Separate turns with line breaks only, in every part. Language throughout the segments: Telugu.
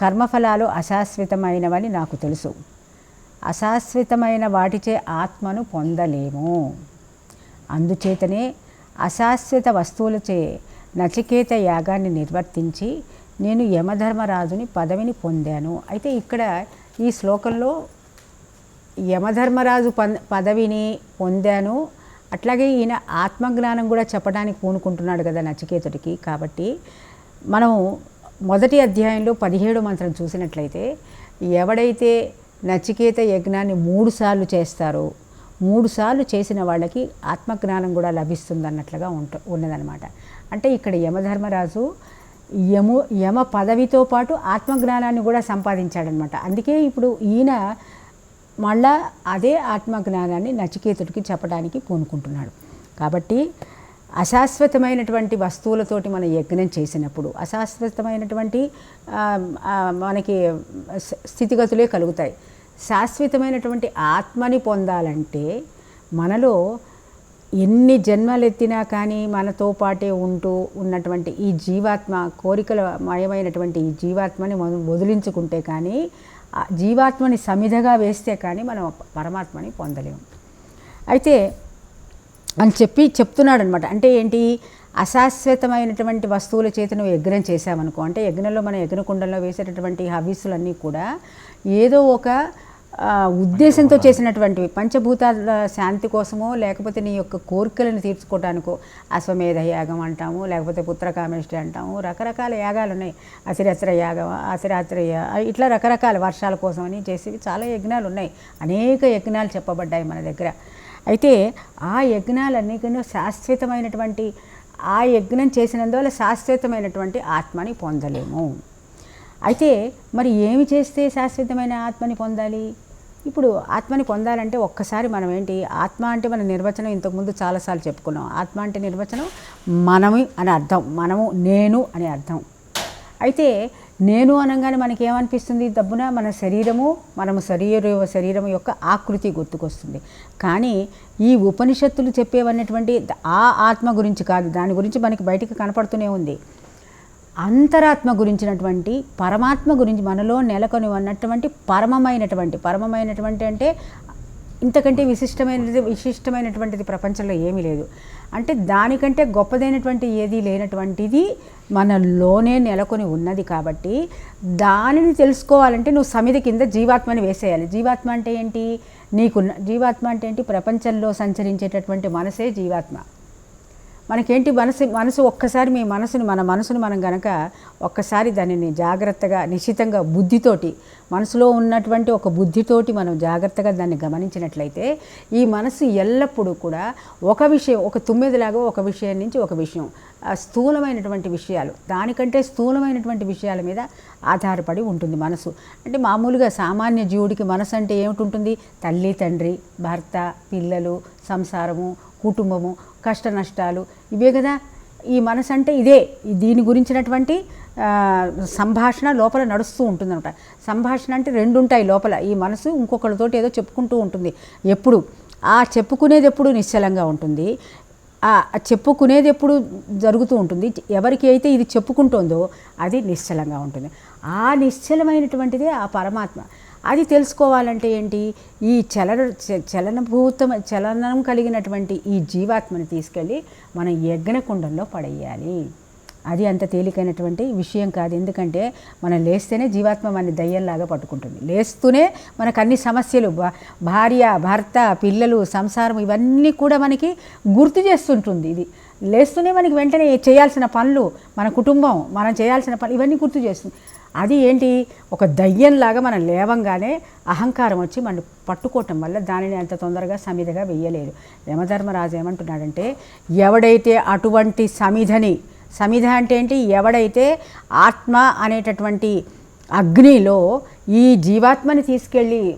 కర్మఫలాలు అశాశ్వతమైనవని నాకు తెలుసు. అశాశ్వతమైన వాటిచే ఆత్మను పొందలేము. అందుచేతనే అశాశ్వత వస్తువులచే నచికేత యాగాన్ని నిర్వర్తించి నేను యమధర్మరాజుని పదవిని పొందాను. అయితే ఇక్కడ ఈ శ్లోకంలో యమధర్మరాజు పన్ పదవిని పొందాను. అట్లాగే ఈయన ఆత్మజ్ఞానం కూడా చెప్పడానికి పూనుకుంటున్నాడు కదా నచికేతుడికి. కాబట్టి మనం మొదటి అధ్యాయంలో పదిహేడు మంత్రం చూసినట్లయితే ఎవడైతే నచికేత యజ్ఞాన్ని మూడు సార్లు చేస్తారో మూడు సార్లు చేసిన వాళ్ళకి ఆత్మజ్ఞానం కూడా లభిస్తుంది అన్నట్లుగా ఉంట ఉన్నదనమాట అంటే ఇక్కడ యమధర్మరాజు యము యమ పదవితో పాటు ఆత్మజ్ఞానాన్ని కూడా సంపాదించాడనమాట అందుకే ఇప్పుడు ఈయన మళ్ళా అదే ఆత్మజ్ఞానాన్ని నచికేతుడికి చెప్పడానికి పూనుకుంటున్నాడు. కాబట్టి అశాశ్వతమైనటువంటి వస్తువులతోటి మనం యజ్ఞం చేసినప్పుడు అశాశ్వతమైనటువంటి మనకి స్థితిగతులే కలుగుతాయి. శాశ్వతమైనటువంటి ఆత్మని పొందాలంటే మనలో ఎన్ని జన్మలెత్తినా కానీ మనతో పాటే ఉంటూ ఉన్నటువంటి ఈ జీవాత్మ కోరికల మయమైనటువంటి ఈ జీవాత్మని మనం వదిలించుకుంటే కానీ ఆ జీవాత్మని సమిధగా వేస్తే కానీ మనం పరమాత్మని పొందలేము. అయితే అని చెప్పి చెప్తున్నాడు అనమాట అంటే ఏంటి? అశాశ్వతమైనటువంటి వస్తువుల చేత నువ్వు యజ్ఞం చేసావనుకో అంటే యజ్ఞంలో మనం యజ్ఞకుండంలో వేసేటటువంటి హవిస్సులన్నీ కూడా ఏదో ఒక ఉద్దేశంతో చేసినటువంటివి. పంచభూతాల శాంతి కోసమో లేకపోతే నీ యొక్క కోరికలను తీర్చుకోవడానికో అశ్వమేధ యాగం అంటాము లేకపోతే పుత్రకామేష్టి అంటాము రకరకాల యాగాలు ఉన్నాయి అసిరస్త్ర యాగం అసిరాత్ర యా- ఇట్లా రకరకాల వర్షాల కోసం అని చేసేవి చాలా యజ్ఞాలు ఉన్నాయి అనేక యజ్ఞాలు చెప్పబడ్డాయి మన దగ్గర. అయితే ఆ యజ్ఞాలన్నీ కూడా శాశ్వతమైనటువంటి ఆ యజ్ఞం చేసినందువల్ల శాశ్వతమైనటువంటి ఆత్మని పొందలేము. అయితే మరి ఏమి చేస్తే శాశ్వతమైన ఆత్మని పొందాలి? ఇప్పుడు ఆత్మని పొందాలంటే ఒక్కసారి మనం ఏంటి ఆత్మ అంటే మన నిర్వచనం ఇంతకుముందు చాలాసార్లు చెప్పుకున్నాం. ఆత్మ అంటే నిర్వచనం మనము అని అర్థం మనము నేను అని అర్థం. అయితే నేను అనగానే మనకి ఏమనిపిస్తుంది దబ్బున మన శరీరము మనము శరీర శరీరం యొక్క ఆకృతి గుర్తుకొస్తుంది. కానీ ఈ ఉపనిషత్తులు చెప్పేవన్నటువంటి ఆ ఆత్మ గురించి కాదు దాని గురించి మనకి బయటికి కనపడుతూనే ఉంది. అంతరాత్మ గురించినటువంటి పరమాత్మ గురించి మనలో నెలకొని ఉన్నటువంటి పరమమైనటువంటి పరమమైనటువంటి అంటే ఇంతకంటే విశిష్టమైనది విశిష్టమైనటువంటిది ప్రపంచంలో ఏమీ లేదు. అంటే దానికంటే గొప్పదైనటువంటి ఏది లేనటువంటిది మనలోనే నెలకొని ఉన్నది కాబట్టి దానిని తెలుసుకోవాలంటే నువ్వు సమిధ కింద జీవాత్మని వేసేయాలి. జీవాత్మ అంటే ఏంటి? నీకున్న జీవాత్మ అంటే ఏంటి? ప్రపంచంలో సంచరించేటటువంటి మనసే జీవాత్మ. మనకేంటి మనసు మనసు ఒక్కసారి మీ మనసుని మన మనసుని మనం గనక ఒక్కసారి దానిని జాగ్రత్తగా నిశ్చితంగా బుద్ధితోటి మనసులో ఉన్నటువంటి ఒక బుద్ధితోటి మనం జాగ్రత్తగా దాన్ని గమనించినట్లయితే ఈ మనసు ఎల్లప్పుడూ కూడా ఒక విషయం ఒక తుమ్మెదిలాగా ఒక విషయం నుంచి ఒక విషయం. స్థూలమైనటువంటి విషయాలు. దానికంటే స్థూలమైనటువంటి విషయాల మీద ఆధారపడి ఉంటుంది మనసు. అంటే మామూలుగా సామాన్య జీవుడికి మనసు అంటే ఏమిటి ఉంటుంది తల్లి తండ్రి భర్త పిల్లలు సంసారము కుటుంబము కష్ట నష్టాలు ఇవే కదా. ఈ మనసు అంటే ఇదే దీని గురించినటువంటి సంభాషణ లోపల నడుస్తూ ఉంటుందన్నమాట. సంభాషణ అంటే రెండు ఉంటాయి లోపల. ఈ మనసు ఇంకొకరితోటి ఏదో చెప్పుకుంటూ ఉంటుంది. ఎప్పుడు? ఆ చెప్పుకునేది ఎప్పుడు? నిశ్చలంగా ఉంటుంది. చెప్పుకునేది ఎప్పుడు జరుగుతూ ఉంటుంది. ఎవరికి అయితే ఇది చెప్పుకుంటుందో అది నిశ్చలంగా ఉంటుంది. ఆ నిశ్చలమైనటువంటిదే ఆ పరమాత్మ. అది తెలుసుకోవాలంటే ఏంటి? ఈ చలన చ- చలనభూతం చలనం కలిగినటువంటి ఈ జీవాత్మని తీసుకెళ్ళి మనం యజ్ఞకుండంలో పడేయాలి. అది అంత తేలికైనటువంటి విషయం కాదు. ఎందుకంటే మనం లేస్తేనే జీవాత్మ మన దయ్యంలాగా పట్టుకుంటుంది. లేస్తూనే మనకు అన్ని సమస్యలు భార్య భర్త పిల్లలు సంసారం ఇవన్నీ కూడా మనకి గుర్తు చేస్తుంటుంది ఇది. లేస్తూనే మనకి వెంటనే చేయాల్సిన పనులు మన కుటుంబం మనం చేయాల్సిన పనులు ఇవన్నీ గుర్తు చేస్తుంది. అది ఏంటి? ఒక దయ్యంలాగా మనం లేవంగానే అహంకారం వచ్చి మనం పట్టుకోవటం వల్ల దానిని అంత తొందరగా సమిధగా వెయ్యలేదు. యమధర్మరాజు ఏమంటున్నాడంటే ఎవడైతే అటువంటి సమిధని సమిధ అంటే ఏంటి? ఎవడైతే ఆత్మ అనేటటువంటి అగ్నిలో ఈ జీవాత్మని తీసుకెళ్ళి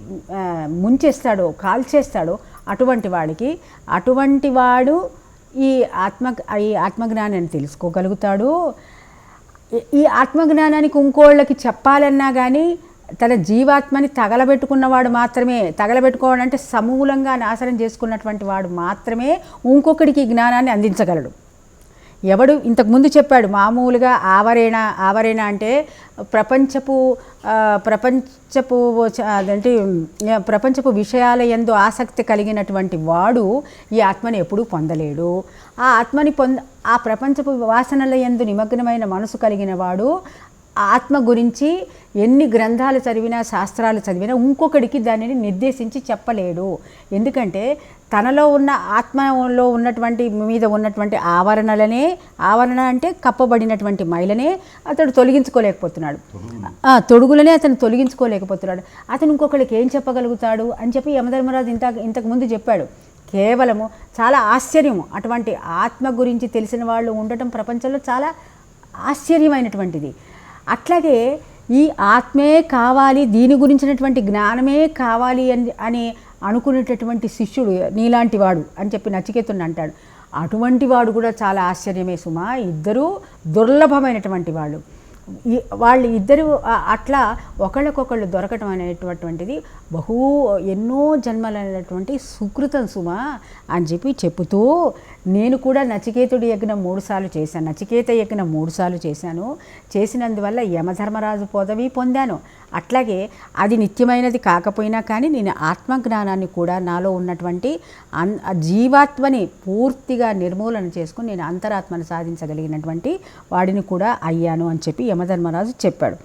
ముంచేస్తాడో కాల్చేస్తాడో అటువంటి వాడికి అటువంటి వాడు ఈ ఆత్మ ఈ ఆత్మజ్ఞానాన్ని తెలుసుకోగలుగుతాడు. ఈ- ఆత్మజ్ఞానానికి ఇంకోళ్ళకి చెప్పాలన్నా కానీ తన జీవాత్మని తగలబెట్టుకున్నవాడు మాత్రమే తగలబెట్టుకోవడం అంటే సమూలంగా నాశనం చేసుకున్నటువంటి వాడు మాత్రమే ఇంకొకడికి జ్ఞానాన్ని అందించగలడు. ఎవడు ఇంతకుముందు చెప్పాడు మామూలుగా ఆవరేణ ఆవరేణ అంటే ప్రపంచపు ప్రపంచపు అదంటే ప్రపంచపు విషయాల ఎందు ఆసక్తి కలిగినటువంటి వాడు ఈ ఆత్మని ఎప్పుడూ పొందలేడు. ఆ ఆత్మని పొంద ఆ ప్రపంచపు వాసనల ఎందు నిమగ్నమైన మనసు కలిగిన వాడు ఆత్మ గురించి ఎన్ని గ్రంథాలు చదివినా శాస్త్రాలు చదివినా ఇంకొకడికి దానిని నిర్దేశించి చెప్పలేడు. ఎందుకంటే తనలో ఉన్న ఆత్మలో ఉన్నటువంటి మీద ఉన్నటువంటి ఆవరణలనే ఆవరణ అంటే కప్పబడినటువంటి మైలనే అతడు తొలగించుకోలేకపోతున్నాడు. ఆ, తొడుగులనే అతను తొలగించుకోలేకపోతున్నాడు. అతను ఇంకొకరికి ఏం చెప్పగలుగుతాడు అని చెప్పి యమధర్మరాజు ఇంత ఇంతకుముందు చెప్పాడు. కేవలము చాలా ఆశ్చర్యము. అటువంటి ఆత్మ గురించి తెలిసిన వాళ్ళు ఉండటం ప్రపంచంలో చాలా ఆశ్చర్యమైనటువంటిది. అట్లాగే ఈ ఆత్మే కావాలి దీని గురించినటువంటి జ్ఞానమే కావాలి అని అని అనుకునేటటువంటి శిష్యుడు నీలాంటి వాడు అని చెప్పి నచికేతుని అంటాడు. అటువంటి వాడు కూడా చాలా ఆశ్చర్యమే సుమా. ఇద్దరూ దుర్లభమైనటువంటి వాళ్ళు. వాళ్ళు ఇద్దరు అట్లా ఒకళ్ళకొకళ్ళు దొరకటం అనేటటువంటిది బహు ఎన్నో జన్మలైనటువంటి సుకృతం సుమ అని చెప్పి చెబుతూ నేను కూడా నచికేతుడి యజ్ఞం మూడుసార్లు చేశాను. నచికేత యజ్ఞం మూడుసార్లు చేశాను. చేసినందువల్ల యమధర్మరాజు పదవి పొందాను. అట్లాగే అది నిత్యమైనది కాకపోయినా కానీ నేను ఆత్మజ్ఞానాన్ని కూడా నాలో ఉన్నటువంటి అన్ ఆ జీవాత్మని పూర్తిగా నిర్మూలన చేసుకుని నేను అంతరాత్మను సాధించగలిగినటువంటి వాడిని కూడా అయ్యాను అని చెప్పి యమధర్మరాజు చెప్పాడు.